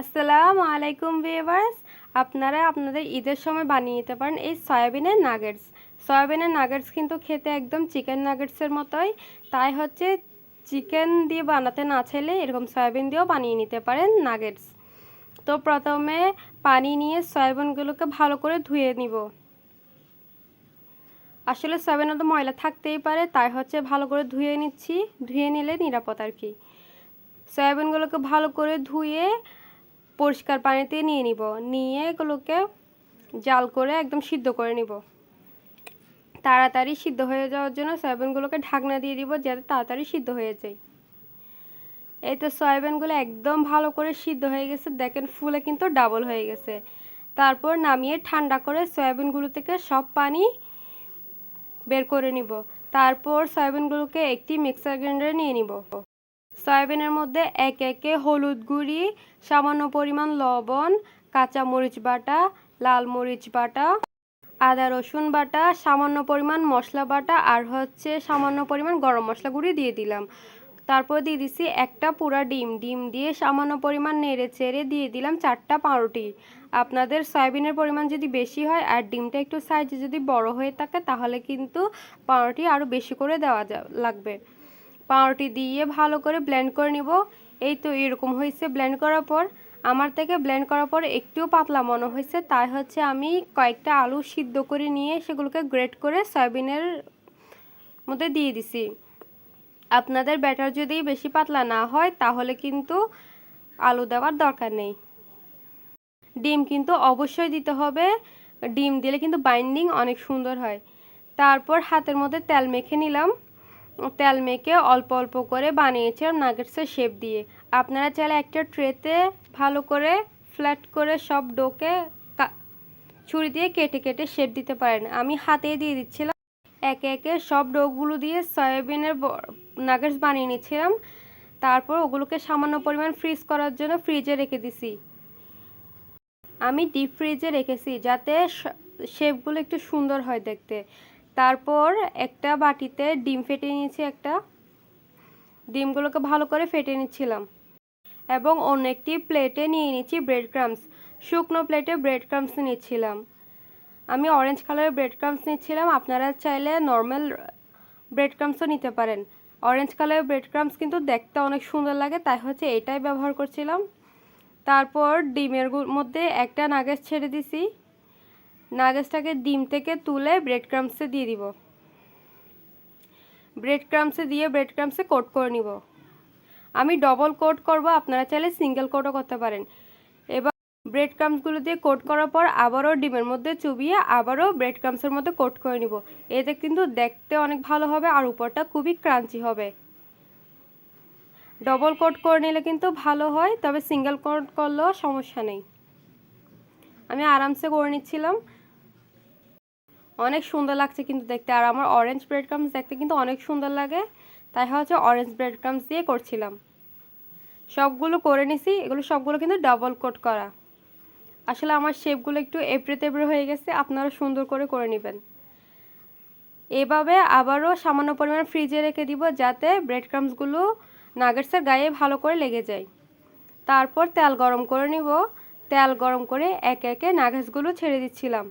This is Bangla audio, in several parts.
আসসালামু আলাইকুম ভিউয়ার্স। আপনারা আপনাদের ঈদের সময় বানিয়ে নিতে পারেন এই সয়াবিনের নাগেটস সয়াবিনের নাগেটস কিন্তু খেতে একদম চিকেন নাগেটসের মতোই। তাই হচ্ছে চিকেন দিয়ে বানাতে না চাইলে এরকম সয়াবিন দিয়েও বানিয়ে নিতে পারেন নাগেটস তো প্রথমে পানি নিয়ে সয়াবিনগুলোকে ভালো করে ধুয়ে নিব। আসলে সয়াবিনে তো ময়লা থাকতেই পারে, তাই হচ্ছে ভালো করে ধুয়ে নিচ্ছি। ধুয়ে নিলে নিরাপদ আর কি। সয়াবিনগুলোকে ভালো করে ধুয়ে পরিষ্কার পানিতে নিয়ে নিব। নিয়ে এগুলোকে জাল করে একদম সিদ্ধ করে নিব। তাড়াতাড়ি সিদ্ধ হয়ে যাওয়ার জন্য সয়াবিনগুলোকে ঢাকনা দিয়ে দিব যাতে তাড়াতাড়ি সিদ্ধ হয়ে যায়। এই তো সয়াবিনগুলো একদম ভালো করে সিদ্ধ হয়ে গেছে। দেখেন ফুলে কিন্তু ডাবল হয়ে গেছে। তারপর নামিয়ে ঠান্ডা করে সয়াবিনগুলো থেকে সব পানি বের করে নিব। তারপর সয়াবিনগুলোকে একটি মিক্সার গ্রাইন্ডারে নিয়ে নিব। সয়াবিনের মধ্যে এক একে হলুদ গুঁড়ি, সামান্য পরিমাণ লবণ, কাঁচা মরিচ বাটা, লাল মরিচ বাটা, আদা রসুন বাটা, সামান্য পরিমাণ মশলা বাটা আর হচ্ছে সামান্য পরিমাণ গরম মশলা গুঁড়ি দিয়ে দিলাম। তারপর দিয়ে দিছি একটা পুরা ডিম। ডিম দিয়ে সামান্য পরিমাণ নেড়ে চেড়ে দিয়ে দিলাম চারটা পাউরুটি। আপনাদের সয়াবিনের পরিমাণ যদি বেশি হয় আর ডিমটা একটু সাইজে যদি বড় হয়ে থাকে তাহলে কিন্তু পাউরুটি আরও বেশি করে দেওয়া লাগবে। পাউরুটি দিয়ে ভালো করে ব্লেন্ড করে নিব। এই তো এরকম হয়েছে ব্লেন্ড করার পর। আমার থেকে ব্লেন্ড করার পর একটুও পাতলা মনে হয়েছে। তাই হচ্ছে আমি কয়েকটা আলু সিদ্ধ করে নিয়ে সেগুলোকে গ্রেট করে সয়াবিনের মধ্যে দিয়ে দিছি। আপনাদের ব্যাটার যদি বেশি পাতলা না হয়, তাহলে কিন্তু আলু দেওয়ার দরকার নেই। ডিম কিন্তু অবশ্যই দিতে হবে। ডিম দিলে কিন্তু বাইন্ডিং অনেক সুন্দর হয়। তারপর হাতের মধ্যে তেল মেখে নিলাম। তেল মেখে অল্প অল্প করে বানিয়েছিলাম নাগেটসের শেপ দিয়ে। আপনারা চাইলে একটা ট্রেতে ভালো করে ফ্ল্যাট করে সব ডোকে ছুরি দিয়ে কেটে কেটে শেপ দিতে পারেন। আমি হাতে দিয়ে দিচ্ছিলাম। একে একে সব ডোগুলো দিয়ে সয়াবিনের নাগেটস বানিয়ে নিচ্ছিলাম। তারপর ওগুলোকে সামান্য পরিমাণ ফ্রিজ করার জন্য ফ্রিজে রেখে দিছি। আমি ডিপ ফ্রিজে রেখেছি যাতে শেপগুলো একটু সুন্দর হয় দেখতে। তারপর একটা বাটিতে ডিম ফেটে নিয়েছি একটা। ডিমগুলোকে ভালো করে ফেটে নিচ্ছিলাম। এবং অন্য একটি প্লেটে নিয়ে নিচ্ছি ব্রেড ক্রামস শুকনো প্লেটে ব্রেড ক্রামস নিচ্ছিলাম। আমি অরেঞ্জ কালারের ব্রেড ক্রামস নিচ্ছিলাম। আপনারা চাইলে নর্মাল ব্রেড ক্রামসও নিতে পারেন। অরেঞ্জ কালারের ব্রেড ক্রামস কিন্তু দেখতে অনেক সুন্দর লাগে, তাই হচ্ছে এটাই ব্যবহার করছিলাম। তারপর ডিমের মধ্যে একটা নাগেজ ছেড়ে দিছি। নাগেজটাকে ডিম থেকে তুলে ব্রেড ক্রামসে দিয়ে দিব। ব্রেড ক্রামসে দিয়ে ব্রেড ক্রামসে কোট করে নিব। আমি ডবল কোট করব, আপনারা চাইলে সিঙ্গেল কোটও করতে পারেন। এবার ব্রেড ক্রামসগুলো দিয়ে কোট করার পর আবারও ডিমের মধ্যে চুবিয়ে আবারও ব্রেড ক্রামসের মধ্যে কোট করে নিব। এতে কিন্তু দেখতে অনেক ভালো হবে আর উপরটা খুবই ক্রাঞ্চি হবে। ডবল কোট করে নিলে কিন্তু ভালো হয়, তবে সিঙ্গেল কোট করলেও সমস্যা নেই। আমি আরামসে করে নিচ্ছিলাম। অনেক সুন্দর লাগছে কিন্তু দেখতে। আর আমার অরেঞ্জ ব্রেড ক্রামস দেখতে কিন্তু অনেক সুন্দর লাগে। তাই হচ্ছে অরেঞ্জ ব্রেড ক্রামস দিয়ে করছিলাম। সবগুলো করে নিছি, এগুলো সবগুলো কিন্তু ডাবল কোট করা। আসলে আমার শেপগুলো একটু এবড়ে তেবড়ে হয়ে গেছে, আপনারা সুন্দর করে করে নেবেন। এভাবে আবারও সামান্য পরিমাণ ফ্রিজে রেখে দিব যাতে ব্রেড ক্রামসগুলো নাগেটসের গায়ে ভালো করে লেগে যায়। তারপর তেল গরম করে নিব। তেল গরম করে একে একে নাগেটসগুলো ছেড়ে দিচ্ছিলাম।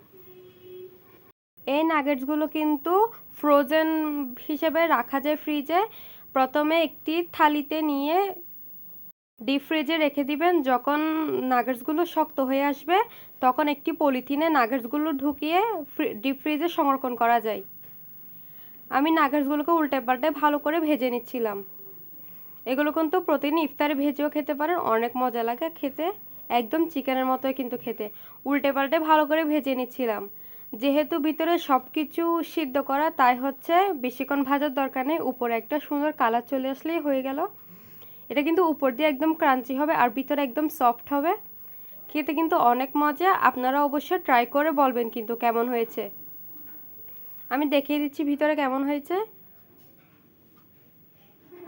এই নাগেটসগুলো কিন্তু ফ্রোজেন হিসেবে রাখা যায় ফ্রিজে। প্রথমে একটি থালিতে নিয়ে ডিপ ফ্রিজে রেখে দিবেন। যখন নাগেটসগুলো শক্ত হয়ে আসবে, তখন একটি পলিথিনে নাগেটসগুলো ঢুকিয়ে ডিপ ফ্রিজে সংরক্ষণ করা যায়। আমি নাগেটসগুলোকে উল্টে পাল্টে ভালো করে ভেজে নিচ্ছিলাম। এগুলো কিন্তু প্রতিদিন ইফতারে ভেজেও খেতে পারেন, অনেক মজা লাগে খেতে। একদম চিকেনের মতোই কিন্তু খেতে। উল্টে পাল্টে ভালো করে ভেজে নিচ্ছিলাম। যেহেতু ভিতরে সব কিছু সিদ্ধ করা, তাই হচ্ছে বেশিক্ষণ ভাজার দরকার নেই। উপরে একটা সুন্দর কালার চলে আসলেই হয়ে গেল। এটা কিন্তু উপর দিয়ে একদম ক্রাঞ্চি হবে আর ভিতরে একদম সফট হবে। খেতে কিন্তু অনেক মজা। আপনারা অবশ্যই ট্রাই করে বলবেন কিন্তু কেমন হয়েছে। আমি দেখিয়ে দিচ্ছি ভিতরে কেমন হয়েছে।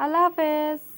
আল্লাহ হাফেজ।